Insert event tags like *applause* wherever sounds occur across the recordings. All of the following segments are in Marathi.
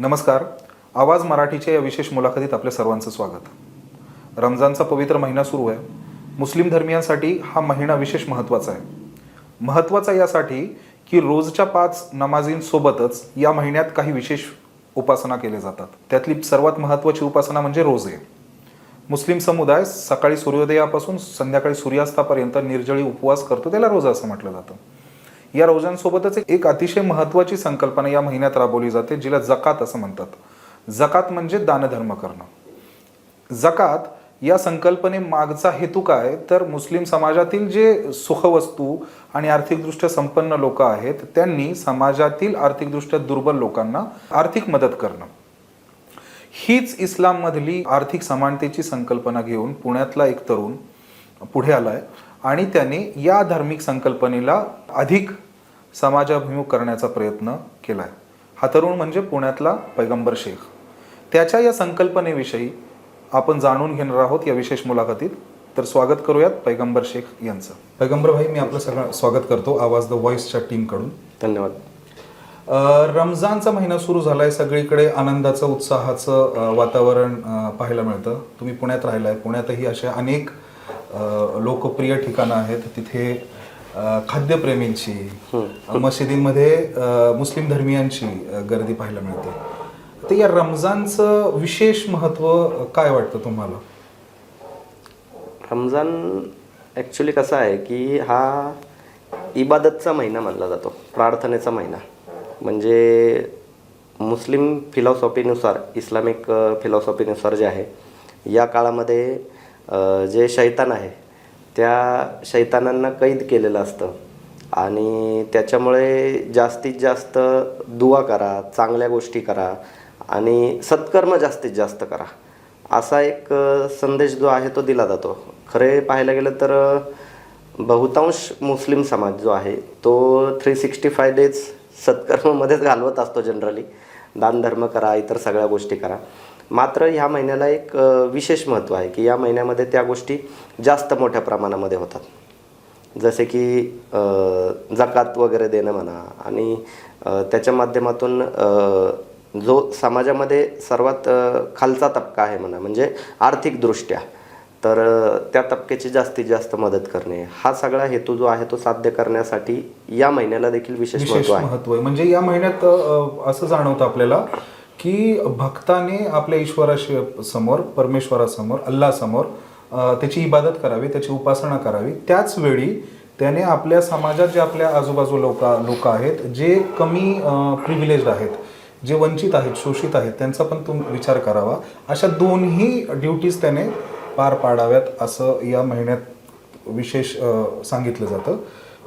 नमस्कार. आवाज मराठीच्या या विशेष मुलाखतीत आपल्या सर्वांचं स्वागत. रमजानचा पवित्र महिना सुरू आहे. मुस्लिम धर्मियांसाठी हा महिना विशेष महत्त्वाचा आहे. महत्त्वाचा यासाठी की रोजच्या पाच नमाजींसोबतच या महिन्यात काही विशेष उपासना केल्या जातात. त्यातली सर्वात महत्त्वाची उपासना म्हणजे रोजे मुस्लिम समुदाय सकाळी सूर्योदयापासून संध्याकाळी सूर्यास्तापर्यंत निर्जळी उपवास करतो त्याला रोजा असं म्हटलं जातं. या रोजांसोबतच एक अतिशय महत्त्वाची संकल्पना या महिन्यात राबवली जाते जिला जकात असं म्हणतात. जकात म्हणजे दानधर्म करणं. जकात या संकल्पने मागचा हेतू काय? तर मुस्लिम समाजातील जे सुखवस्तू आणि आर्थिकदृष्ट्या संपन्न लोक आहेत त्यांनी समाजातील आर्थिकदृष्ट्या दुर्बल लोकांना आर्थिक मदत करणं. हीच इस्लाममधली आर्थिक समानतेची संकल्पना घेऊन पुण्यातला एक तरुण पुढे आलाय आणि त्याने या धार्मिक संकल्पनेला अधिक समाजाभिमुख करण्याचा प्रयत्न केलाय. हा तरुण म्हणजे पुण्यातला पैगंबर शेख. त्याच्या या संकल्पनेविषयी आपण जाणून घेणार आहोत या विशेष मुलाखतीत. तर स्वागत करूयात पैगंबर शेख यांचं. पैगंबर भाई मी आपलं सगळं स्वागत करतो आवाज द व्हॉइसच्या टीमकडून. धन्यवाद. रमजानचा महिना सुरू झालाय. सगळीकडे आनंदाचं उत्साहाचं वातावरण पाहायला मिळतं. तुम्ही पुण्यात राहिलाय. पुण्यातही अशा अनेक लोकप्रिय ठिकाणं आहेत. तिथे खाद्यप्रेमींची मशिदींमध्ये मुस्लिम धर्मियांची गर्दी पाहायला मिळते. तर या रमजानचं विशेष महत्त्व काय वाटतं तुम्हाला? रमजान ॲक्च्युली कसा आहे की हा इबादतचा महिना मानला जातो. प्रार्थनेचा महिना. म्हणजे मुस्लिम फिलॉसॉफीनुसार इस्लामिक फिलॉसॉफीनुसार जे आहे या काळामध्ये जे शैतान आहे त्या शैतानांना कैद केलेलं असतं. आणि त्याच्यामुळे जास्तीत जास्त दुवा करा चांगल्या गोष्टी करा आणि सत्कर्म जास्तीत जास्त करा. असा एक संदेश जो आहे तो दिला जातो. खरे पाहायला गेलं तर बहुतांश मुस्लिम समाज जो आहे तो थ्री सिक्स्टी फाय डेज सत्कर्ममध्येच घालवत असतो जनरली दानधर्म करा इतर सगळ्या गोष्टी करा. मात्र ह्या महिन्याला एक विशेष महत्त्व आहे की या महिन्यामध्ये त्या गोष्टी जास्त मोठ्या प्रमाणामध्ये होतात. जसे की जकात वगैरे देणं म्हणा आणि त्याच्या माध्यमातून जो समाजामध्ये सर्वात खालचा तबका आहे म्हणा म्हणजे आर्थिकदृष्ट्या तर त्या तबक्याची जास्तीत जास्त मदत करणे. हा सगळा हेतू जो आहे तो साध्य करण्यासाठी या महिन्याला देखील विशेष विशेष महत्त्व आहे. महत्त्व आहे. म्हणजे या महिन्यात असं जाणवतं आपल्याला की भक्ताने आपल्या ईश्वराशी समोर परमेश्वरासमोर अल्लासमोर त्याची इबादत करावी त्याची उपासना करावी. त्याच वेळी त्याने आपल्या समाजात जे आपल्या आजूबाजू लोक लोक आहेत जे कमी प्रिव्हिलेज आहेत जे वंचित आहेत शोषित आहेत त्यांचा पण तुम विचार करावा. अशा दोन्ही ड्युटीज त्याने पार पाडाव्यात असं या महिन्यात विशेष सांगितलं जातं.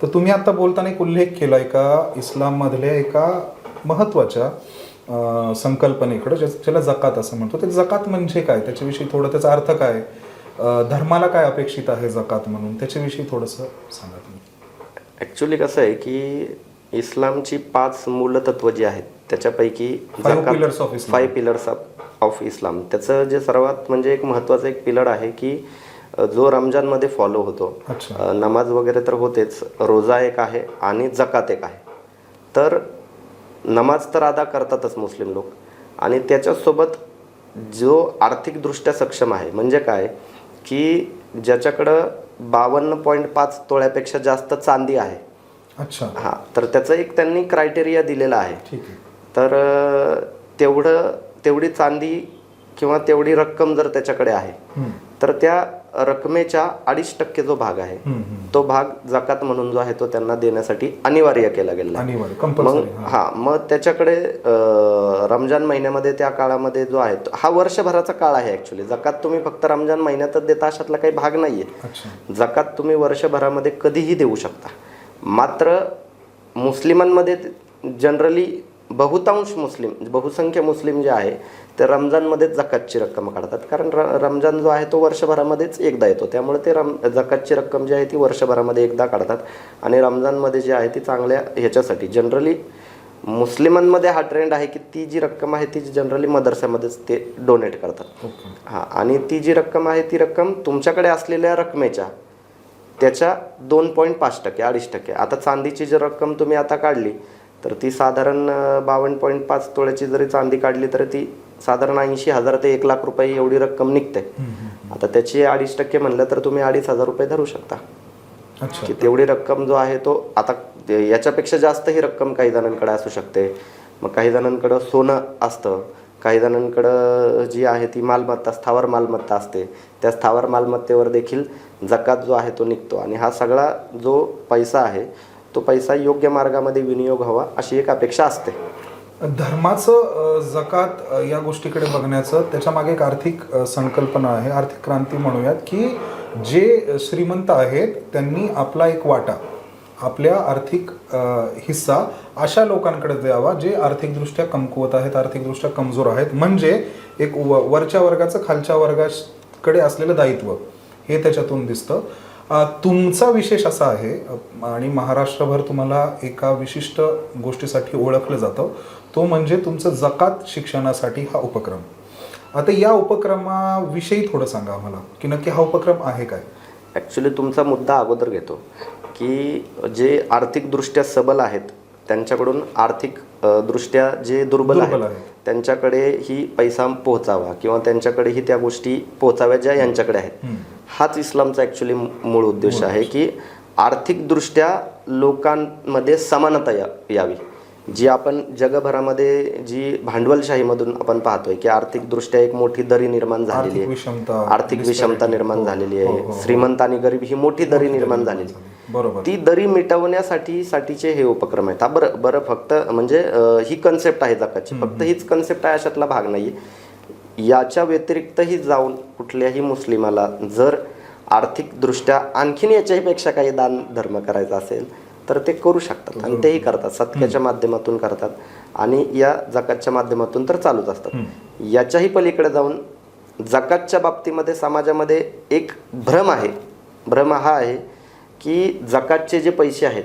तर तुम्ही आता बोलताना एक उल्लेख केला एका इस्लाममधल्या एका महत्त्वाच्या संकल्पनेकडे ज्या- ज्याला जकात असं म्हणतो. ते जकात म्हणजे काय? त्याच्याविषयी थोडं त्याचा अर्थ काय? धर्माला काय अपेक्षित आहे जकात म्हणून? त्याच्याविषयी थोडंसं सांगा तुम्ही. ॲक्च्युली कसं आहे की इस्लामची पाच मूलतत्व जी आहेत त्याच्यापैकी of Islam. Five pillars of Islam त्याचं जे सर्वात म्हणजे एक महत्त्वाचं एक पिलर आहे की जो रमजानमध्ये फॉलो होतो. नमाज वगैरे तर होतेच. रोजा एक आहे आणि जकात एक आहे. तर नमाज तर अदा करतातच मुस्लिम लोक. आणि त्याच्यासोबत जो आर्थिकदृष्ट्या सक्षम आहे म्हणजे काय? की ज्याच्याकडं बावन्न पॉईंट पाच तोळ्यापेक्षा जास्त चांदी आहे. अच्छा. हां तर त्याचं एक त्यांनी क्रायटेरिया दिलेला आहे. तर तेवढं तेवढी चांदी किंवा तेवढी रक्कम जर त्याच्याकडे आहे. तर त्या रकमेच्या अडीच टक्के जो भाग आहे. तो भाग जकात म्हणून जो आहे तो त्यांना देण्यासाठी अनिवार्य केला गेला मग हा. मग त्याच्याकडे रमजान महिन्यामध्ये त्या काळामध्ये जो आहे हा वर्षभराचा काळ आहे ऍक्च्युली जकात तुम्ही फक्त रमजान महिन्यातच देता अशातला काही भाग नाहीये. जकात तुम्ही वर्षभरामध्ये कधीही देऊ शकता. मात्र मुस्लिमांमध्ये जनरली बहुतांश मुस्लिम बहुसंख्य मुस्लिम जे आहे ते रमजानमध्येच जकातची रक्कम काढतात. कारण र रमजान जो आहे तो वर्षभरामध्येच एकदा येतो. त्यामुळे ते रम जकातची रक्कम जी आहे ती वर्षभरामध्ये एकदा काढतात. आणि रमजानमध्ये जी आहे ती चांगल्या ह्याच्यासाठी. जनरली मुस्लिमांमध्ये हा ट्रेंड आहे की ती जी रक्कम आहे ती जनरली मदरसामध्येच ते डोनेट करतात. हां. आणि ती जी रक्कम आहे ती रक्कम तुमच्याकडे असलेल्या रकमेच्या त्याच्या दोन पॉईंट पाच टक्के अडीच टक्के. आता चांदीची जर रक्कम तुम्ही आता काढली तर ती साधारण बावन्न पॉईंट पाच तोळ्याची जरी चांदी काढली तर ती साधारण ऐंशी हजार ते एक लाख रुपये एवढी रक्कम निघते. आता त्याची अडीच टक्के म्हणलं तर तुम्ही अडीच हजार रुपये धरू शकता. की तेवढी रक्कम जो आहे तो आता याच्यापेक्षा जास्त ही रक्कम काही जणांकडे असू शकते. मग काही जणांकडं सोनं असतं. काही जणांकडं जी आहे ती मालमत्ता स्थावर मालमत्ता असते. त्या स्थावर मालमत्तेवर देखील जकात जो आहे तो निघतो. आणि हा सगळा जो पैसा आहे तो पैसा योग्य मार्गामध्ये विनियोग हवा अशी एक अपेक्षा असते. धर्माचं जकात या गोष्टीकडे बघण्याचं त्याच्यामागे एक आर्थिक संकल्पना आहे आर्थिक क्रांती म्हणूयात की जे श्रीमंत आहेत त्यांनी आपला एक वाटा आपल्या आर्थिक हिस्सा अशा लोकांकडे द्यावा जे आर्थिकदृष्ट्या कमकुवत आहेत आर्थिकदृष्ट्या कमजोर आहेत. म्हणजे एक व- वरच्या वर्गाचं खालच्या वर्गाकडे असलेलं दायित्व हे त्याच्यातून दिसतं. तुमचा विशेष असा आहे आणि महाराष्ट्रभर तुम्हाला एका विशिष्ट गोष्टीसाठी ओळखलं जातं तो म्हणजे तुमचं जकात शिक्षणासाठी हा उपक्रम. आता या उपक्रमाविषयी थोडं सांगा आम्हाला की नक्की हा उपक्रम आहे काय? ॲक्च्युली तुमचा मुद्दा अगोदर घेतो की जे आर्थिकदृष्ट्या सबल आहेत त्यांच्याकडून आर्थिक दृष्ट्या जे दुर्बल आहेत. त्यांच्याकडे ही पैसा पोहोचावा किंवा त्यांच्याकडेही त्या गोष्टी पोहोचाव्या ज्या यांच्याकडे आहेत. हाच इस्लामचा ॲक्च्युली मूळ उद्देश आहे की आर्थिकदृष्ट्या लोकांमध्ये समानता या यावी. जी आपण जगभरामध्ये जी भांडवलशाहीमधून आपण पाहतोय की आर्थिकदृष्ट्या एक मोठी दरी निर्माण झालेली आहे. आर्थिक विषमता निर्माण हो, झालेली हो, आहे. हो. श्रीमंत आणि गरीब ही मोठी दरी निर्माण झालेली आहे. बरोबर. ती दरी मिटवण्यासाठी साठीचे हे उपक्रम आहेत. हा बरं बरं फक्त म्हणजे ही कन्सेप्ट आहे जकाची फक्त हीच कन्सेप्ट आहे अशातला भाग नाही याच्या व्यतिरिक्तही जाऊन कुठल्याही मुस्लिमाला जर आर्थिकदृष्ट्या आणखीन याच्याही पेक्षा काही दान धर्म करायचा असेल तर ते करू शकतात आणि तेही करतात. सत्याच्या माध्यमातून करतात. आणि या जकातच्या माध्यमातून तर चालूच असतात. याच्याही पलीकडे जाऊन जकातच्या बाबतीमध्ये समाजामध्ये एक भ्रम आहे. भ्रम हा आहे की जकातचे जे पैसे आहेत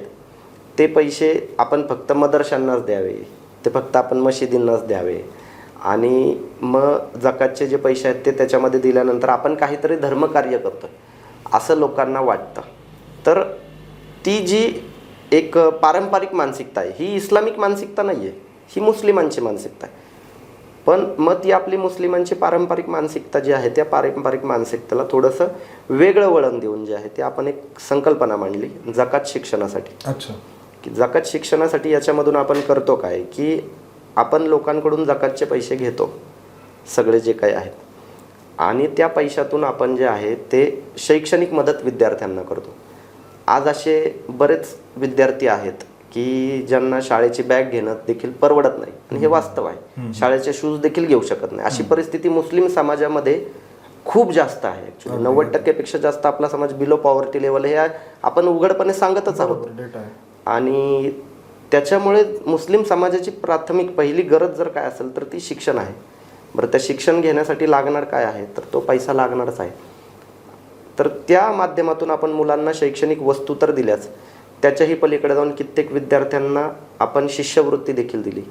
ते पैसे आपण फक्त मदरशांनाच द्यावे. ते फक्त आपण मशिदींनाच द्यावे. आणि मग जकातचे जे पैसे आहेत ते त्याच्यामध्ये दिल्यानंतर आपण काहीतरी धर्मकार्य करतो असं लोकांना वाटतं. तर ती जी एक पारंपरिक मानसिकता आहे ही इस्लामिक मानसिकता नाही आहे ही मुस्लिमांची मानसिकता आहे. पण मग ती आपली मुस्लिमांची पारंपरिक मानसिकता जी आहे त्या पारंपरिक मानसिकतेला थोडंसं वेगळं वळण देऊन जे आहे ते आपण एक संकल्पना मांडली जकात शिक्षणासाठी. अच्छा. की जकात शिक्षणासाठी याच्यामधून आपण करतो काय? की आपण लोकांकडून जकातचे पैसे घेतो. सगळे जे काही आहेत. आणि त्या पैशातून आपण जे आहे ते शैक्षणिक मदत विद्यार्थ्यांना करतो. आज असे बरेच विद्यार्थी आहेत की ज्यांना शाळेची बॅग घेणं देखील परवडत नाही. आणि हे वास्तव आहे. शाळेचे शूज देखील घेऊ शकत नाही. अशी परिस्थिती मुस्लिम समाजामध्ये खूप जास्त आहे ॲक्च्युली नव्वद टक्क्यापेक्षा जास्त आपला समाज बिलो पॉवर्टी लेवल हे आहे. आपण उघडपणे सांगतच आहोत. आणि त्याच्यामुळे मुस्लिम समाजाची प्राथमिक पहिली गरज जर काय असेल तर ती शिक्षण आहे. बरं त्या शिक्षण घेण्यासाठी लागणार काय आहे? तर तो पैसा लागणारच आहे. तर त्या माध्यमातून आपण मुलांना शैक्षणिक वस्तू तर दिल्याच. त्याच्याही पलीकडे जाऊन कित्येक विद्यार्थ्यांना आपण शिष्यवृत्ती देखील दिली.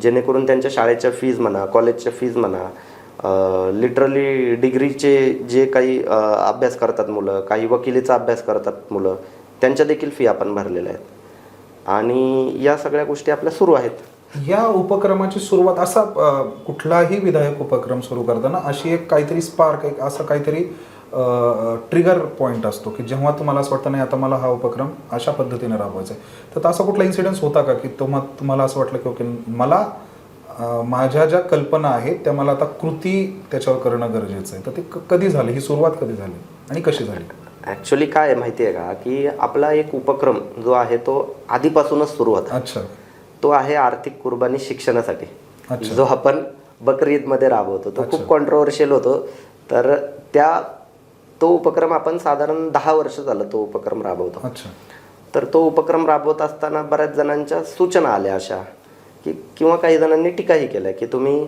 जेणेकरून त्यांच्या शाळेच्या फीज म्हणा कॉलेजच्या फीज म्हणा लिटरली डिग्रीचे जे काही अभ्यास करतात मुलं काही वकिलीचा अभ्यास करतात मुलं त्यांच्या देखील फी आपण भरलेल्या आहेत. आणि या सगळ्या गोष्टी आपल्या सुरू आहेत. या उपक्रमाची सुरुवात असा कुठलाही विधायक उपक्रम सुरू करताना अशी एक काहीतरी स्पार्क एक असं काहीतरी ट्रिगर पॉईंट असतो की जेव्हा तुम्हाला असं वाटतं नाही आता मला हा उपक्रम अशा पद्धतीने राबवायचा आहे. तर असा कुठला इन्सिडन्स होता का? की तुम्हा तुम्हाला असं वाटलं की ओके मला माझ्या ज्या कल्पना आहेत त्या मला आता कृती त्याच्यावर करणं गरजेचं आहे. तर ते क- कधी झाली? ही सुरुवात कधी झाली? आणि कशी झाली? ॲक्च्युली काय आहे माहिती आहे का? की आपला एक उपक्रम जो आहे तो आधीपासूनच सुरू होता. अच्छा. तो आहे आर्थिक कुर्बानी शिक्षणासाठी. जो आपण बकरी ईदमध्ये राबवतो. तो. खूप कॉन्ट्रोवर्शियल होतो. तर त्या तो उपक्रम आपण साधारण दहा वर्ष झालं तो उपक्रम राबवतो. अच्छा. तर तो उपक्रम राबवत असताना बऱ्याच जणांच्या सूचना आल्या अशा की किंवा काही जणांनी टीकाही केल्या की तुम्ही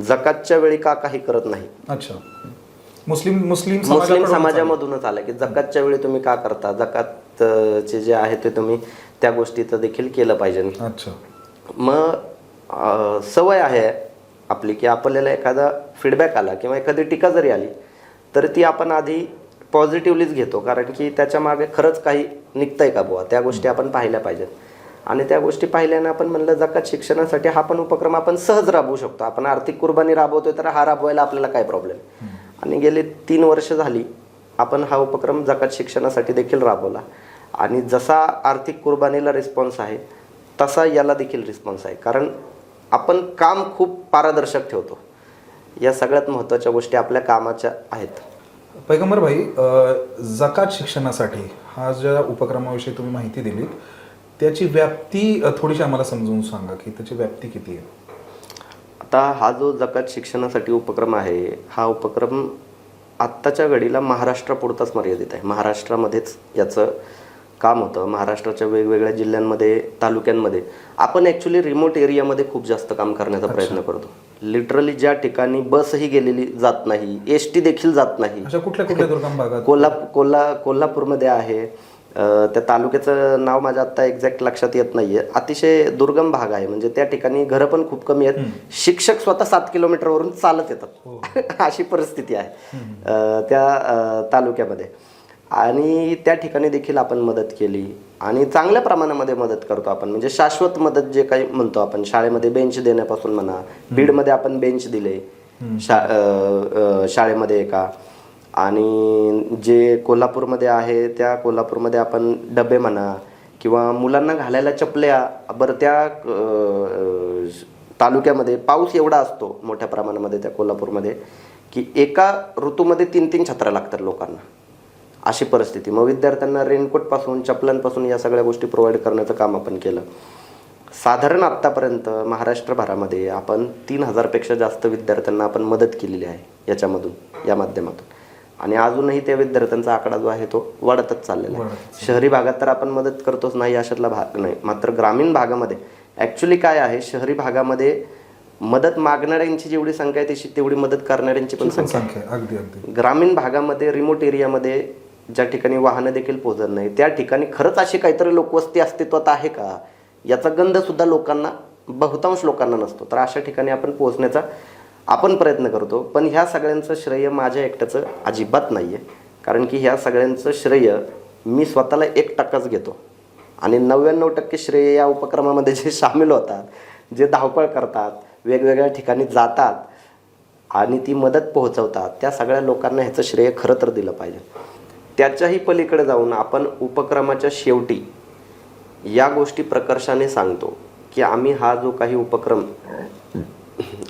जकातच्या वेळी का काही करत नाही? अच्छा. मुस्लिम मुस्लिम मुस्लिम समाजामधूनच आलं की जकातच्या वेळी तुम्ही का करता? जकात अं, चे जे आहे ते तुम्ही त्या गोष्टीचं देखील केलं पाहिजे. अच्छा. मग सवय आहे आपली की आपल्याला एखादा फीडबॅक आला किंवा एखादी टीका जरी आली तर ती आपण आधी पॉझिटिव्हलीच घेतो. कारण की त्याच्यामागे खरंच काही निघतंय का बुवा? त्या गोष्टी आपण पाहिल्या पाहिजेत. आणि त्या गोष्टी पाहिल्यानं आपण म्हणलं जकात शिक्षणासाठी हा पण उपक्रम आपण सहज राबवू शकतो. आपण आर्थिक कुर्बानी राबवतोय तर हा राबवायला आपल्याला काय प्रॉब्लेम आणि गेले तीन वर्ष झाली आपण हा उपक्रम जकात शिक्षणासाठी देखील राबवला. आणि जसा आर्थिक कुर्बानीला रिस्पॉन्स आहे तसा याला देखील रिस्पॉन्स आहे. कारण आपण काम खूप पारदर्शक ठेवतो. या सगळ्यात महत्त्वाच्या गोष्टी आपल्या कामाच्या आहेत. पैगंबर भाई जकात शिक्षणासाठी हा ज्या उपक्रमाविषयी तुम्ही माहिती दिलीत त्याची व्याप्ती थोडीशी आम्हाला समजून सांगा की त्याची व्याप्ती किती आहे? आता हा जो जकात शिक्षणासाठी उपक्रम आहे हा उपक्रम आत्ताच्या घडीला महाराष्ट्रापुरताच मर्यादित आहे. महाराष्ट्रामध्येच याचं काम होतं. महाराष्ट्राच्या वेगवेगळ्या जिल्ह्यांमध्ये तालुक्यांमध्ये आपण ॲक्च्युली रिमोट एरियामध्ये खूप जास्त काम करण्याचा प्रयत्न करतो. लिटरली ज्या ठिकाणी बसही गेलेली जात नाही एस टी देखील जात नाही. कोल्हा कोल्हा कोल्हापूरमध्ये आहे. त्या तालुक्याचं नाव माझ्या आता एक्झॅक्ट लक्षात येत नाहीये. अतिशय दुर्गम भाग आहे. म्हणजे त्या ठिकाणी घरं पण खूप कमी आहेत. शिक्षक स्वतः सात किलोमीटरवरून चालत येतात. *laughs* अशी परिस्थिती आहे. त्या तालुक्यामध्ये. आणि त्या ठिकाणी देखील आपण मदत केली. आणि चांगल्या प्रमाणामध्ये मदत करतो आपण. म्हणजे शाश्वत मदत जे काही म्हणतो आपण शाळेमध्ये बेंच देण्यापासून म्हणा बीडमध्ये आपण बेंच दिले. शा शाळेमध्ये एका. आणि जे कोल्हापूरमध्ये आहे त्या कोल्हापूरमध्ये आपण डबे म्हणा किंवा मुलांना घालायला चपल्या बरं त्या तालुक्यामध्ये पाऊस एवढा असतो मोठ्या प्रमाणामध्ये त्या कोल्हापूरमध्ये की एका ऋतूमध्ये तीन तीन छत्र्या लागतात लोकांना. अशी परिस्थिती. मग विद्यार्थ्यांना रेनकोटपासून चपलांपासून या सगळ्या गोष्टी प्रोव्हाइड करण्याचं काम आपण केलं. साधारण आत्तापर्यंत महाराष्ट्रभरामध्ये आपण तीन हजारपेक्षा जास्त विद्यार्थ्यांना आपण मदत केलेली आहे याच्यामधून या माध्यमातून. आणि अजूनही त्या विद्यार्थ्यांचा आकडा जो आहे तो वाढतच चाललेला आहे. शहरी भागात तर आपण मदत करतोच नाही अशातला भाग नाही. मात्र ग्रामीण भागामध्ये ॲक्च्युली काय आहे शहरी भागामध्ये मदत मागणाऱ्यांची जेवढी संख्या आहे तशी तेवढी मदत करणाऱ्यांची पण संख्या आहे. अगदी अगदी. ग्रामीण भागामध्ये रिमोट एरियामध्ये ज्या ठिकाणी वाहनं देखील पोहोचत नाही त्या ठिकाणी खरंच अशी काहीतरी लोकवस्ती अस्तित्वात आहे का? याचा गंध सुद्धा लोकांना बहुतांश लोकांना नसतो. तर अशा ठिकाणी आपण पोहोचण्याचा आपण प्रयत्न करतो पण ह्या सगळ्यांचं श्रेय माझ्या एकट्याचं अजिबात नाही आहे कारण की ह्या सगळ्यांचं श्रेय मी स्वतःला एक टक्काच घेतो. आणि नव्याण्णव टक्के श्रेय या उपक्रमामध्ये जे सामील होतात जे धावपळ करतात वेगवेगळ्या ठिकाणी जातात आणि ती मदत पोहोचवतात त्या सगळ्या लोकांना ह्याचं श्रेय खरं तर दिलं पाहिजे. त्याच्याही पलीकडे जाऊन आपण उपक्रमाच्या शेवटी या गोष्टी प्रकर्षाने सांगतो की आम्ही हा जो काही उपक्रम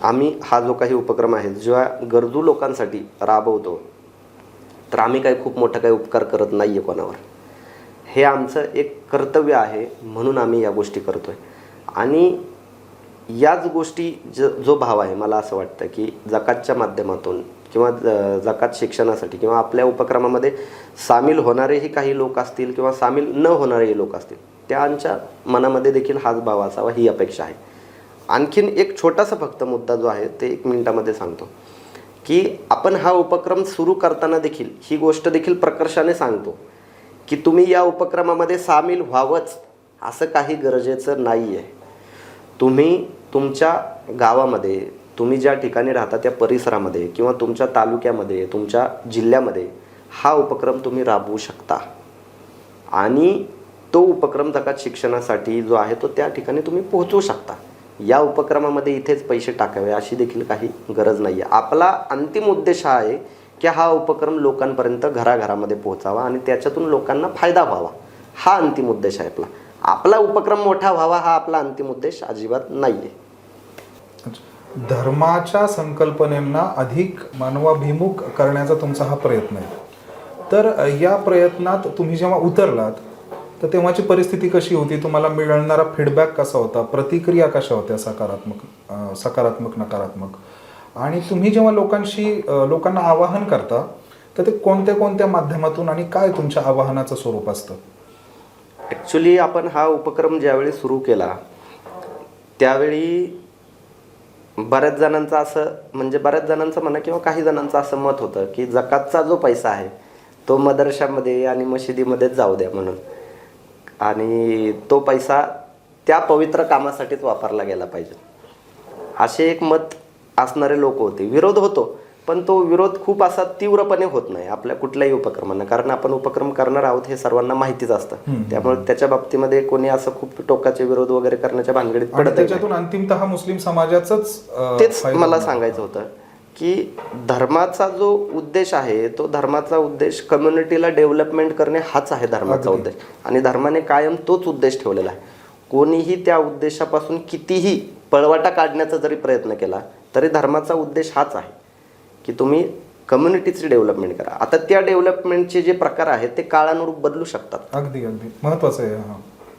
आम्ही हा जो काही उपक्रम आहे ज्या गरजू लोकांसाठी राबवतो तर आम्ही काही खूप मोठा काही उपकार करत नाही आहे कोणावर. हे आमचं एक कर्तव्य आहे म्हणून आम्ही या गोष्टी करतो आहे आणि याच गोष्टी ज जो भाव आहे मला असं वाटतं की जकातच्या माध्यमातून किंवा ज- जकात शिक्षणासाठी किंवा आपल्या उपक्रमामध्ये सामील होणारेही काही लोक असतील किंवा सामील न होणारेही लोक असतील त्यांच्या मनामध्ये देखील हाच भाव असावा ही अपेक्षा आहे. आणखीन एक छोटासा फक्त मुद्दा जो आहे ते एक मिनिटामध्ये सांगतो. की आपण हा उपक्रम सुरू करताना देखील ही गोष्ट देखील प्रकर्षाने सांगतो की तुम्ही या उपक्रमामध्ये सामील व्हावंच असं काही गरजेचं नाही आहे तुम्ही तुमच्या गावामध्ये तुम्ही ज्या ठिकाणी राहता त्या परिसरामध्ये किंवा तुमच्या तालुक्यामध्ये तुमच्या जिल्ह्यामध्ये हा उपक्रम तुम्ही राबवू शकता. आणि तो उपक्रम जगात शिक्षणासाठी जो आहे तो त्या ठिकाणी तुम्ही पोहोचवू शकता. या उपक्रमामध्ये इथेच पैसे टाकावे अशी देखील काही गरज नाही आहे आपला अंतिम उद्देश हा आहे की हा उपक्रम लोकांपर्यंत घराघरामध्ये पोहोचावा आणि त्याच्यातून लोकांना फायदा व्हावा. हा अंतिम उद्देश आहे आपला. आपला उपक्रम मोठा व्हावा हा आपला अंतिम उद्देश अजिबात नाही आहे धर्माच्या संकल्पनेंना अधिक मानवाभिमुख करण्याचा तुमचा हा प्रयत्न आहे. तर या प्रयत्नात तुम्ही जेव्हा उतरलात तर तेव्हाची परिस्थिती कशी होती? तुम्हाला मिळणारा फीडबॅक कसा होता? प्रतिक्रिया कशा होत्या सकारात्मक सकारात्मक नकारात्मक? आणि तुम्ही जेव्हा लोकांशी लोकांना आवाहन करता तर ते कोणत्या कोणत्या माध्यमातून आणि काय तुमच्या आवाहनाचं स्वरूप असतं? ॲक्च्युली आपण हा उपक्रम ज्यावेळी सुरू केला त्यावेळी बऱ्याच जणांचं असं म्हणजे बऱ्याच जणांचं म्हणा किंवा काही जणांचं असं मत होतं की जकातचा जो पैसा आहे तो मदरशामध्ये आणि मशिदीमध्येच जाऊ द्या म्हणून. आणि तो पैसा त्या पवित्र कामासाठीच वापरला गेला पाहिजे. असे एक मत असणारे लोक होते. विरोध होतो पण तो विरोध खूप असा तीव्रपणे होत नाही आपल्या कुठल्याही उपक्रमांना. कारण आपण उपक्रम करणार आहोत हे सर्वांना माहितीच असतं. त्यामुळे त्याच्या बाबतीमध्ये कोणी असं खूप टोकाचे विरोध वगैरे करण्याच्या भानगडीत पडत त्याच्यातून अंतिमतः मुस्लिम समाजाचाच तेच मला. सांगायचं होतं. की धर्माचा जो उद्देश आहे तो धर्माचा उद्देश कम्युनिटीला डेव्हलपमेंट करणे हाच आहे धर्माचा उद्देश. आणि धर्माने कायम तोच उद्देश ठेवलेला आहे. कोणीही त्या उद्देशापासून कितीही पळवाटा काढण्याचा जरी प्रयत्न केला तरी धर्माचा उद्देश हाच आहे की तुम्ही कम्युनिटीची डेव्हलपमेंट करा. आता त्या डेव्हलपमेंटचे जे प्रकार आहेत ते काळानुरूप बदलू शकतात. अगदी अगदी. महत्वाचं आहे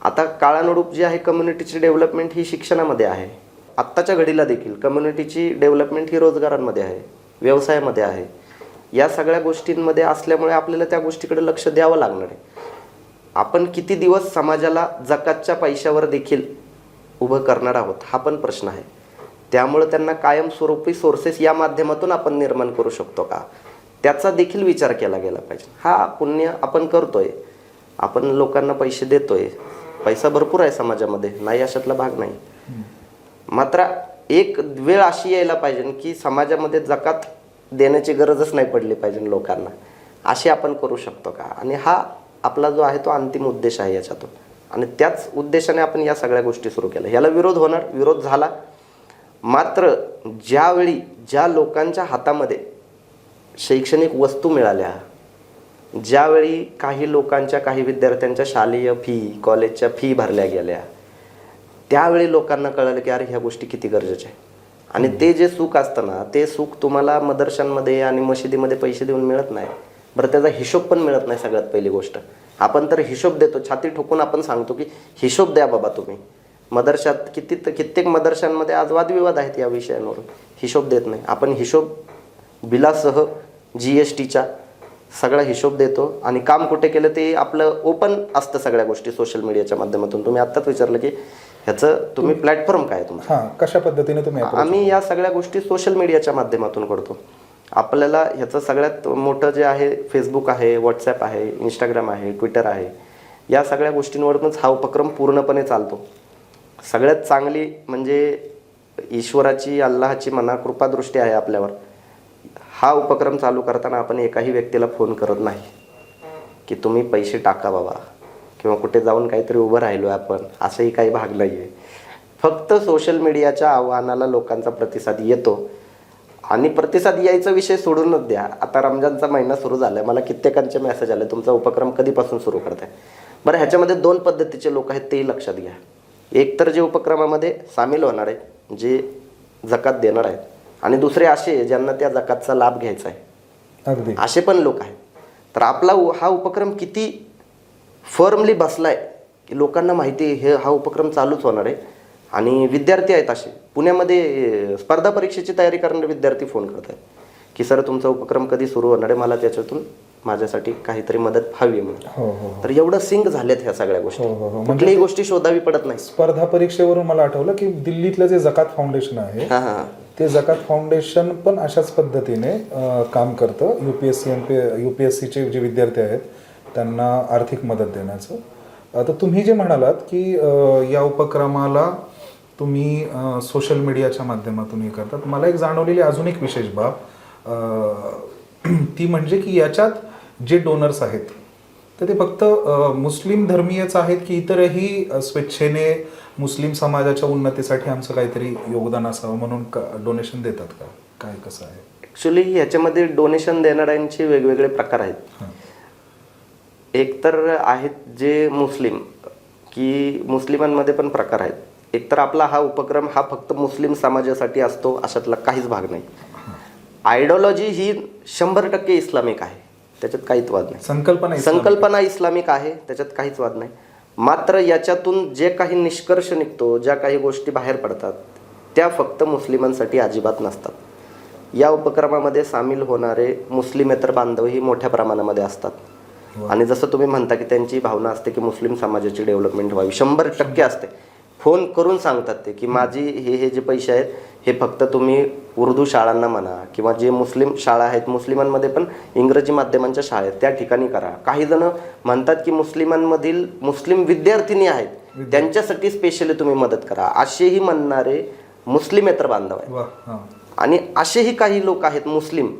आता काळानुरूप जी आहे कम्युनिटीची डेव्हलपमेंट ही शिक्षणामध्ये आहे. आत्ताच्या घडीला देखील कम्युनिटीची डेव्हलपमेंट ही रोजगारांमध्ये आहे व्यवसायामध्ये आहे. या सगळ्या गोष्टींमध्ये असल्यामुळे आपल्याला त्या गोष्टीकडे लक्ष द्यावं लागणार आहे. आपण किती दिवस समाजाला जकातच्या पैशावर देखील उभं करणार आहोत हा पण प्रश्न आहे. त्यामुळे त्यांना कायमस्वरूपी सोर्सेस या माध्यमातून आपण निर्माण करू शकतो का? त्याचा देखील विचार केला गेला पाहिजे. हा पुण्य आपण करतोय. आपण लोकांना पैसे देतोय. पैसा भरपूर आहे समाजामध्ये. नाही अशातला भाग नाही. मात्र एक वेळ अशी यायला पाहिजे की समाजामध्ये जकात देण्याची गरजच नाही पडली पाहिजे लोकांना. अशी आपण करू शकतो का? आणि हा आपला जो आहे तो अंतिम उद्देश आहे याच्यातून. आणि त्याच उद्देशाने आपण या सगळ्या गोष्टी सुरू केल्या. याला विरोध होणार विरोध झाला. मात्र ज्यावेळी ज्या लोकांच्या हातामध्ये शैक्षणिक वस्तू मिळाल्या ज्यावेळी काही लोकांच्या काही विद्यार्थ्यांच्या शालेय फी कॉलेजच्या फी भरल्या गेल्या त्यावेळी लोकांना कळलं की अरे ह्या गोष्टी किती गरजेच्या आहे आणि ते जे सुख असतं ना ते सुख तुम्हाला मदरशांमध्ये आणि मशिदीमध्ये पैसे देऊन मिळत नाही. बरं त्याचा हिशोब पण मिळत नाही सगळ्यात पहिली गोष्ट. आपण तर हिशोब देतो छाती ठोकून आपण सांगतो की हिशोब द्या बाबा तुम्ही. मदरशात किती कित्येक मदरशांमध्ये आज वादविवाद आहेत या विषयांवरून. हिशोब देत नाही. आपण हिशोब बिलासह जी एस टीच्या सगळा हिशोब देतो आणि काम कुठे केलं ते आपलं ओपन असतं सगळ्या गोष्टी सोशल मीडियाच्या माध्यमातून. तुम्ही आत्ताच विचारलं की ह्याचं तुम्ही प्लॅटफॉर्म काय तुमचं हा कशा पद्धतीने तुम्ही approach आम्ही या सगळ्या गोष्टी सोशल मीडियाच्या माध्यमातून करतो. आपल्याला ह्याचं सगळ्यात मोठं जे आहे फेसबुक आहे व्हॉट्सॲप आहे इंस्टाग्राम आहे ट्विटर आहे या सगळ्या गोष्टींवरूनच हा उपक्रम पूर्णपणे चालतो. सगळ्यात चांगली म्हणजे ईश्वराची अल्लाची मना कृपादृष्टी आहे आपल्यावर. हा उपक्रम चालू करताना आपण एकाही व्यक्तीला फोन करत नाही. की तुम्ही पैसे टाका बाबा. किंवा कुठे जाऊन काहीतरी उभं राहिलो आपण असंही काही भाग नाही आहे फक्त सोशल मीडियाच्या आव्हानाला लोकांचा प्रतिसाद येतो. आणि प्रतिसाद यायचा विषय सोडूनच द्या. आता रमजानचा महिना सुरू झालाय. मला कित्येकांचे मेसेज आले. तुमचा उपक्रम कधीपासून सुरू करताय? बरं ह्याच्यामध्ये दोन पद्धतीचे लोक आहेत तेही लक्षात घ्या. एक तर जे उपक्रमामध्ये सामील होणार आहेत जे जकात देणार आहेत. आणि दुसरे असे ज्यांना त्या जकातचा लाभ घ्यायचा आहे. असे पण लोक आहेत. तर आपला हा उपक्रम किती फर्मली बसलाय. की लोकांना माहिती आहे हे हा उपक्रम चालूच होणार आहे. आणि विद्यार्थी आहेत असे. पुण्यामध्ये स्पर्धा परीक्षेची तयारी करणारे विद्यार्थी फोन करतात की सर तुमचा उपक्रम कधी सुरू होणार आहे? मला त्याच्यातून माझ्यासाठी काहीतरी मदत हवी आहे म्हणून. हो हो तर एवढं सिंक झालेत ह्या सगळ्या गोष्टी. हो, हो, हो. कुठलीही गोष्टी शोधावी पडत नाही स्पर्धा परीक्षेवरून मला आठवलं की दिल्लीतलं जे जकात फाउंडेशन आहे हा हा. ते जकात फाउंडेशन पण अशाच पद्धतीने काम करतं. युपीएससी एम पी युपीएससीचे जे विद्यार्थी आहेत त्यांना आर्थिक मदत देण्याचं. आता तुम्ही जे म्हणालात की या उपक्रमाला तुम्ही सोशल मीडियाच्या माध्यमातून हे करतात. मला एक जाणवलेली अजून एक विशेष बाब *clears throat* ती म्हणजे की याच्यात जे डोनर्स आहेत तर ते फक्त मुस्लिम धर्मीयच आहेत की इतरही स्वेच्छेने मुस्लिम समाजाच्या उन्नतीसाठी आमचं काहीतरी योगदान असावं म्हणून डोनेशन देतात का? काय कसं आहे? ॲक्च्युली ह्याच्यामध्ये डोनेशन देणाऱ्यांचे वेगवेगळे प्रकार आहेत. हां. एक तर आहेत जे मुस्लिम की मुस्लिमांमध्ये पण प्रकार आहेत. एक तर आपला हा उपक्रम हा फक्त मुस्लिम समाजासाठी असतो अशातला काहीच भाग नाही. आयडिओलॉजी ही शंभर टक्के इस्लामिक आहे. त्याच्यात काहीच वाद नाही. संकल्पना संकल्पना इस्लामिक आहे त्याच्यात काहीच वाद नाही. मात्र याच्यातून जे काही निष्कर्ष निघतो ज्या काही गोष्टी बाहेर पडतात त्या फक्त मुस्लिमांसाठी अजिबात नसतात. या उपक्रमामध्ये सामील होणारे मुस्लिमेतर बांधवही मोठ्या प्रमाणामध्ये असतात. आणि जसं तुम्ही म्हणता की त्यांची भावना असते की मुस्लिम समाजाची डेव्हलपमेंट व्हावी शंभर टक्के असते. फोन करून सांगतात ते की माझी हे हे जे पैसे आहेत हे फक्त तुम्ही उर्दू शाळांना म्हणा किंवा जे मुस्लिम शाळा आहेत मुस्लिमांमध्ये पण इंग्रजी माध्यमांच्या शाळा आहेत त्या ठिकाणी करा. काही जण म्हणतात की मुस्लिमांमधील मुस्लिम विद्यार्थिनी आहेत त्यांच्यासाठी स्पेशली तुम्ही मदत करा. असेही म्हणणारे मुस्लिमेतर बांधव आहेत. हां. आणि असेही काही लोक आहेत मुस्लिम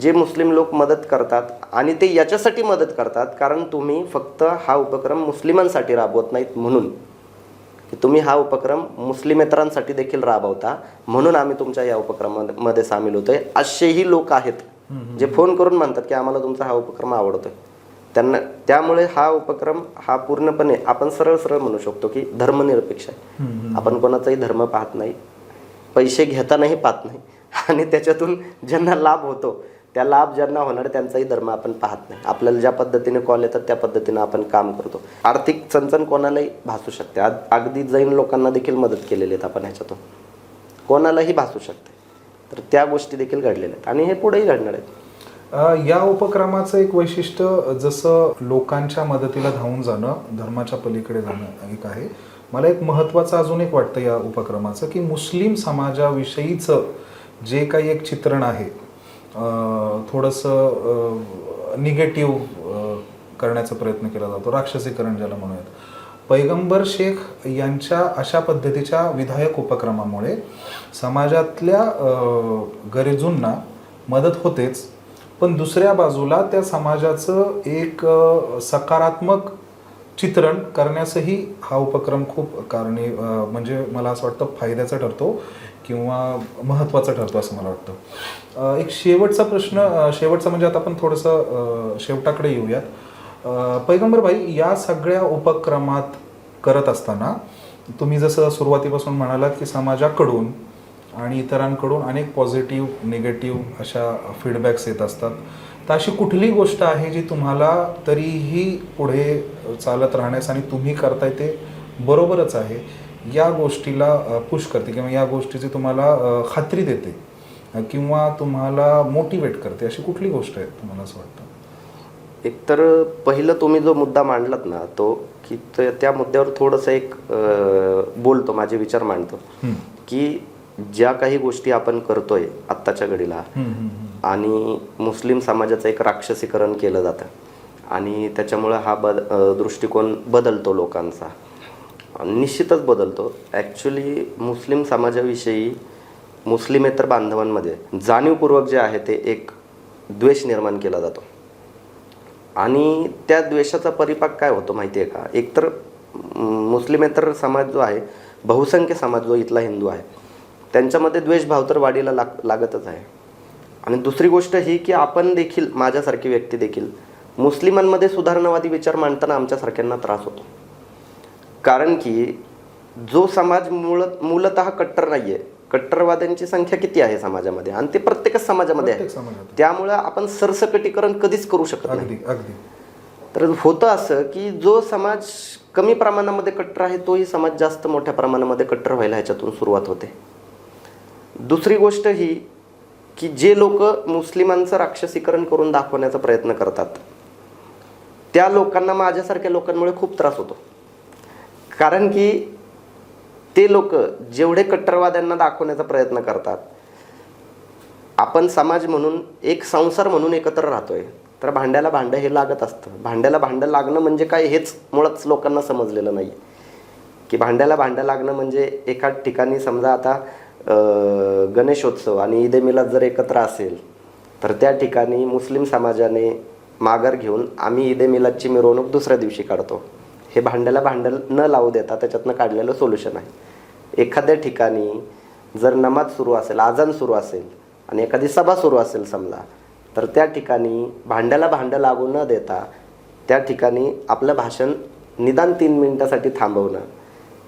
जे मुस्लिम लोक मदत करतात आणि ते याच्यासाठी मदत करतात कारण तुम्ही फक्त हा उपक्रम मुस्लिमांसाठी राबवत नाहीत म्हणून. की तुम्ही हा उपक्रम मुस्लिमेतरांसाठी देखील राबवता म्हणून आम्ही तुमच्या या उपक्रमामध्ये सामील होतोय. असेही लोक आहेत जे फोन करून म्हणतात की आम्हाला तुमचा हा उपक्रम आवडतोय. त्यांना त्यामुळे हा उपक्रम हा पूर्णपणे आपण सरळ सरळ म्हणू शकतो की धर्मनिरपेक्ष आहे. आपण कोणाचाही धर्म पाहत नाही पैसे घेतानाही पाहत नाही. आणि त्याच्यातून ज्यांना लाभ होतो त्या लाभ ज्यांना होणार त्यांचाही धर्म आपण पाहत नाही. आपल्याला ज्या पद्धतीने कॉल येतात त्या पद्धतीने आपण काम करतो. आर्थिक चणचण कोणालाही भासू शकते. अगदी जैन लोकांना देखील मदत केलेली आहेत आपण ह्याच्यातून. कोणालाही भासू शकते. तर त्या गोष्टी देखील घडलेल्या आहेत. आणि हे पुढेही घडणार आहेत. या उपक्रमाचं एक वैशिष्ट्य जसं लोकांच्या मदतीला धावून जाणं धर्माच्या पलीकडे जाणं एक आहे. मला एक महत्त्वाचं अजून एक वाटतं या उपक्रमाचं की मुस्लिम समाजाविषयीचं जे काही एक चित्रण आहे थोडंसं निगेटिव्ह करण्याचा प्रयत्न केला जातो. राक्षसीकरण ज्याला म्हणूयात. पैगंबर शेख यांच्या अशा पद्धतीच्या विधायक उपक्रमामुळे समाजातल्या गरजूंना मदत होतेच. पण दुसऱ्या बाजूला त्या समाजाचं एक सकारात्मक चित्रण करण्यासही हा उपक्रम खूप कारणी म्हणजे मला असं वाटतं फायद्याचा ठरतो. किंवा महत्त्वाचा ठरतो असं मला वाटतं. एक शेवटचा प्रश्न शेवटचा म्हणजे आता आपण थोडंसं शेवटाकडे येऊयात. पैगंबर भाई या सगळ्या उपक्रमात करत असताना तुम्ही जसं सुरुवातीपासून म्हणालात की समाजाकडून आणि इतरांकडून अनेक पॉझिटिव्ह निगेटिव्ह अशा फीडबॅक्स येत असतात. तर अशी कुठली गोष्ट आहे जी तुम्हाला तरीही पुढे चालत राहण्यास आणि तुम्ही करताय ते बरोबरच आहे? या गोष्टीला पुश करते किंवा या गोष्टीची तुम्हाला खात्री देते किंवा तुम्हाला मोटिवेट करते अशी कुठली गोष्ट आहे तुम्हाला असं वाटतं एकतर पहिलं तुम्ही जो मुद्दा मांडलात ना तो की त्या मुद्द्यावर थोडंसं एक बोलतो माझे विचार मांडतो. की ज्या काही गोष्टी आपण करतोय आत्ताच्या घडीला. आणि मुस्लिम समाजाचं एक राक्षसीकरण केलं जातं आणि त्याच्यामुळं हा बद दृष्टिकोन बदलतो लोकांचा निश्चितच बदलतो. ॲक्च्युली मुस्लिम समाजाविषयी मुस्लिमेतर बांधवांमध्ये जाणीवपूर्वक जे आहे ते एक द्वेष निर्माण केला जातो. आणि त्या द्वेषाचा परिपाक काय होतो माहिती आहे का? एकतर मुस्लिमेतर समाज जो आहे बहुसंख्य समाज जो इथला हिंदू आहे त्यांच्यामध्ये द्वेषभाव तर वाढीला लाग लागतच आहे. आणि दुसरी गोष्ट ही की आपण देखील माझ्यासारखी व्यक्ती देखील मुस्लिमांमध्ये सुधारणावादी विचार मांडताना आमच्यासारख्यांना त्रास होतो. कारण की जो समाज मूळ मूलत कट्टर नाही आहे कट्टरवाद्यांची संख्या किती आहे समाजामध्ये? आणि ते प्रत्येकच समाजामध्ये आहे. त्यामुळं आपण सरसकटीकरण कधीच करू शकत नाही. तर होतं असं की जो समाज कमी प्रमाणामध्ये कट्टर आहे तोही समाज जास्त मोठ्या प्रमाणामध्ये कट्टर व्हायला ह्याच्यातून सुरुवात होते. दुसरी गोष्ट ही की जे लोक मुस्लिमांचं राक्षसीकरण करून दाखवण्याचा प्रयत्न करतात त्या लोकांना माझ्यासारख्या लोकांमुळे खूप त्रास होतो. कारण की ते लोक जेवढे कट्टरवाद्यांना दाखवण्याचा प्रयत्न करतात आपण समाज म्हणून एक संसार म्हणून एकत्र राहतोय. तर भांड्याला भांडं हे लागत असतं. भांड्याला भांडं लागणं म्हणजे काय हेच मुळात लोकांना समजलेलं नाही. की भांड्याला भांडं लागणं म्हणजे एका ठिकाणी समजा आता गणेशोत्सव आणि ईद मिलाद जर एकत्र असेल तर त्या ठिकाणी मुस्लिम समाजाने माघार घेऊन आम्ही ईद मिलादची मिरवणूक दुसऱ्या दिवशी काढतो. हे भांड्याला भांडं न लावू देता त्याच्यातनं काढलेलं सोल्युशन आहे. एखाद्या ठिकाणी जर नमाज सुरू असेल आजान सुरू असेल आणि एखादी सभा सुरू असेल समजा तर त्या ठिकाणी भांड्याला भांडं लागू न देता त्या ठिकाणी आपलं भाषण निदान तीन मिनटासाठी थांबवणं.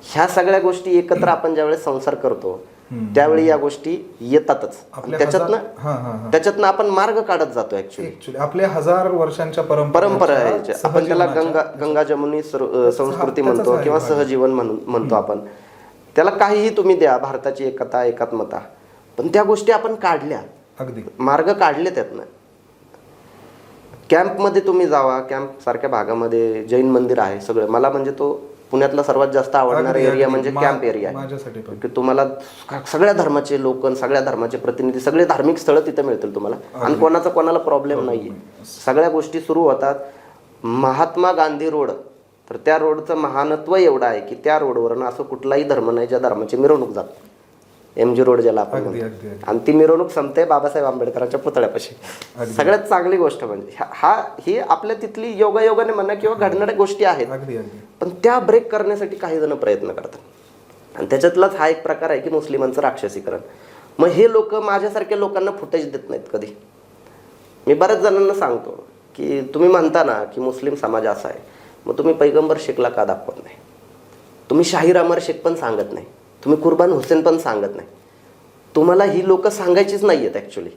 ह्या सगळ्या गोष्टी एकत्र आपण ज्यावेळेस संसार करतो त्यावेळी या गोष्टी येतातच. त्याच्यातनं. त्याच्यातनं आपण मार्ग काढत जातो ऍक्च्युली आपल्या हजार वर्षांच्या परंपरा आहे. आपण त्याला गंगा गंगा जमुनी संस्कृती म्हणतो किंवा. सहजीवन म्हणतो आपण. त्याला काहीही तुम्ही द्या भारताची एकता एकात्मता. पण त्या गोष्टी आपण काढल्या. अगदी. मार्ग काढले त्यातनं. कॅम्पमध्ये तुम्ही जावा कॅम्प सारख्या भागामध्ये जैन मंदिर आहे सगळं. मला म्हणजे तो पुण्यातला सर्वात जास्त आवडणारा एरिया. म्हणजे कॅम्प एरिया आहे. की तुम्हाला सगळ्या धर्माचे लोक सगळ्या धर्माचे प्रतिनिधी सगळे धार्मिक स्थळं तिथे मिळतील तुम्हाला. आणि कोणाचा कोणाला प्रॉब्लेम नाहीये. सगळ्या गोष्टी सुरू होतात. महात्मा गांधी रोड. तर त्या रोडचं महानत्व एवढं आहे की त्या रोडवरनं असं कुठलाही धर्म नाही ज्या धर्माची मिरवणूक जात. एम जी रोड ज्याला आपण अगदी, म्हणतो. अगदी. आणि ती मिरवणूक संपते बाबासाहेब आंबेडकरांच्या पुतळ्यापाशी. सगळ्यात चांगली गोष्ट म्हणजे हा- हा ही आपल्या तिथली योगायोगाने म्हणा किंवा घडणाऱ्या गोष्टी आहेत अगदी अगदी. पण त्या ब्रेक करण्यासाठी काही जण प्रयत्न करतात. आणि त्याच्यातलाच हा एक प्रकार आहे की मुस्लिमांचं राक्षसीकरण. मग हे लोक माझ्यासारख्या लोकांना फुटेज देत नाहीत कधी. मी बऱ्याच जणांना सांगतो की तुम्ही म्हणता ना की मुस्लिम समाज असा आहे मग तुम्ही पैगंबर शेखला का दाखवत नाही? तुम्ही शाहीर अमर शेख पण सांगत नाही. तुम्ही कुर्बान हुसेन पण सांगत नाही. तुम्हाला ही लोक सांगायचीच नाही आहेत ॲक्च्युली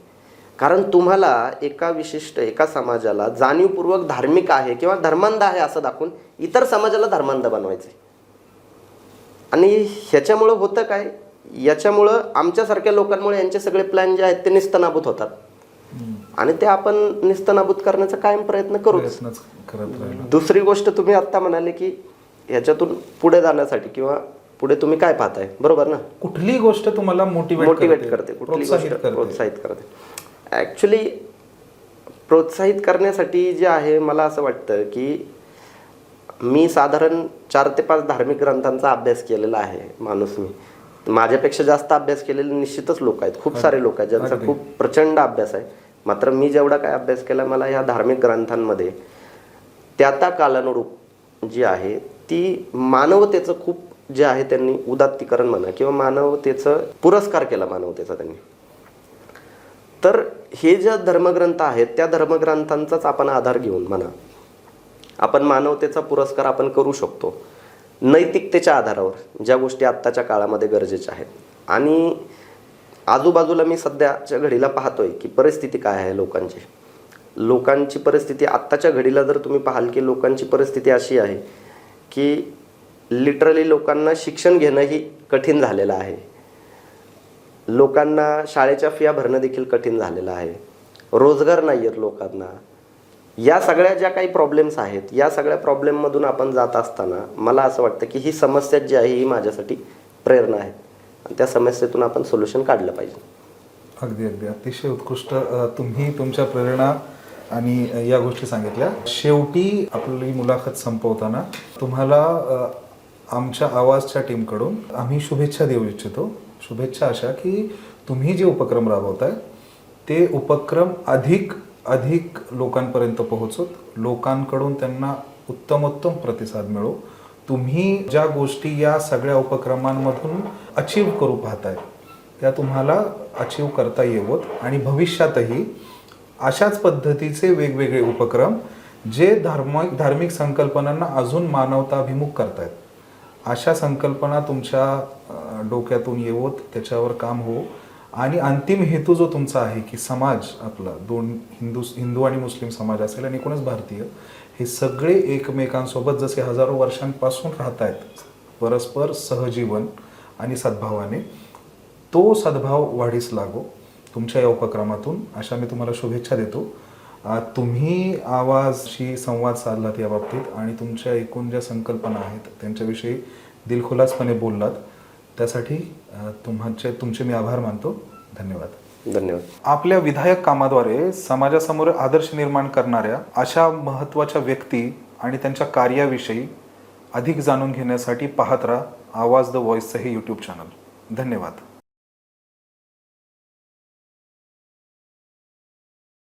कारण तुम्हाला एका विशिष्ट एका समाजाला जाणीवपूर्वक धार्मिक आहे किंवा धर्मांध आहे असं दाखवून इतर समाजाला धर्मांध बनवायचे आणि ह्याच्यामुळं होतं काय? याच्यामुळं आमच्यासारख्या लोकांमुळे यांचे सगळे प्लॅन जे आहेत ते निस्तनाभूत होतात. आणि ते आपण निस्तनाभूत करण्याचा कायम प्रयत्न राहिलो. दुसरी गोष्ट तुम्ही आत्ता म्हणाले की ह्याच्यातून पुढे जाण्यासाठी किंवा पुढे तुम्ही काय पाहताय? बरोबर ना? कुठली गोष्ट तुम्हाला मोटिवेट मोटिवेट करते? कुठली प्रोत्साहित गोष्ट करते? प्रोत्साहित करते. ॲक्च्युली प्रोत्साहित करण्यासाठी जे आहे मला असं वाटतं की मी साधारण चार ते पाच धार्मिक ग्रंथांचा अभ्यास केलेला आहे माणूस मी. माझ्यापेक्षा जास्त अभ्यास केलेले निश्चितच लोक आहेत. खूप सारे लोक आहेत ज्यांचा. खूप प्रचंड अभ्यास आहे. मात्र मी जेवढा काय अभ्यास केला मला ह्या धार्मिक ग्रंथांमध्ये त्या त्या कालानुरूप जी आहे ती मानवतेचं खूप जे आहे त्यांनी उदात्तीकरण म्हणा किंवा मानवतेचं पुरस्कार केला मानवतेचा त्यांनी. तर हे ज्या धर्मग्रंथ आहेत त्या धर्मग्रंथांचाच आपण आधार घेऊन म्हणा आपण मानवतेचा पुरस्कार आपण करू शकतो. नैतिकतेच्या आधारावर ज्या गोष्टी आत्ताच्या काळामध्ये गरजेच्या आहेत. आणि आजूबाजूला मी सध्याच्या घडीला पाहतोय की परिस्थिती काय आहे लोकांची. लोकांची परिस्थिती आत्ताच्या घडीला जर तुम्ही पाहाल की लोकांची परिस्थिती अशी आहे की लिटरली लोकांना शिक्षण घेणंही कठीण झालेलं आहे. लोकांना शाळेच्या फिया भरणं देखील कठीण झालेलं आहे. रोजगार नाही आहेत लोकांना. या सगळ्या ज्या काही प्रॉब्लेम्स आहेत या सगळ्या प्रॉब्लेममधून आपण जात असताना मला असं वाटतं की ही समस्या जी आहे ही माझ्यासाठी प्रेरणा आहे. आणि त्या समस्येतून आपण सोल्युशन काढलं पाहिजे. अगदी अगदी. अतिशय उत्कृष्ट तुम्ही तुमच्या प्रेरणा आणि या गोष्टी सांगितल्या. शेवटी आपली मुलाखत संपवताना तुम्हाला आमच्या आवाजच्या टीमकडून आम्ही शुभेच्छा देऊ इच्छितो. शुभेच्छा अशा की तुम्ही जे उपक्रम राबवताय ते उपक्रम अधिक अधिक लोकांपर्यंत पोहोचत. लोकांकडून त्यांना उत्तमोत्तम प्रतिसाद मिळो. तुम्ही ज्या गोष्टी या सगळ्या उपक्रमांमधून अचीव करू पाहताय त्या तुम्हाला अचीव करता येवत आणि भविष्यातही अशाच पद्धतीचे वेगवेगळे उपक्रम जे धार्मिक धार्मिक संकल्पनांना अजून मानवताभिमुख करतायत. अशा संकल्पना तुमच्या डोक्यातून येवोत त्याच्यावर काम हो. आणि अंतिम हेतू जो तुमचा आहे की समाज आपला दोन हिंदू हिंदू आणि मुस्लिम समाज असेल आणि एकूणच भारतीय हे सगळे एकमेकांसोबत जसे हजारो वर्षांपासून राहत आहेत परस्पर सहजीवन आणि सद्भावाने तो सद्भाव वाढीस लागो. तुमच्या या उपक्रमातून अशा मी तुम्हाला शुभेच्छा देतो. तुम्ही आवाजशी संवाद साधलात या बाबतीत आणि तुमच्या एकूण ज्या संकल्पना आहेत त्यांच्याविषयी दिलखुलासपणे बोललात. त्यासाठी तुमचे तुमचे मी आभार मानतो. धन्यवाद. धन्यवाद. आपल्या विधायक कामाद्वारे समाजासमोर आदर्श निर्माण करणाऱ्या अशा महत्त्वाच्या व्यक्ती आणि त्यांच्या कार्याविषयी अधिक जाणून घेण्यासाठी पाहत राहा आवाज द व्हॉइसचं हे यूट्यूब चॅनल धन्यवाद.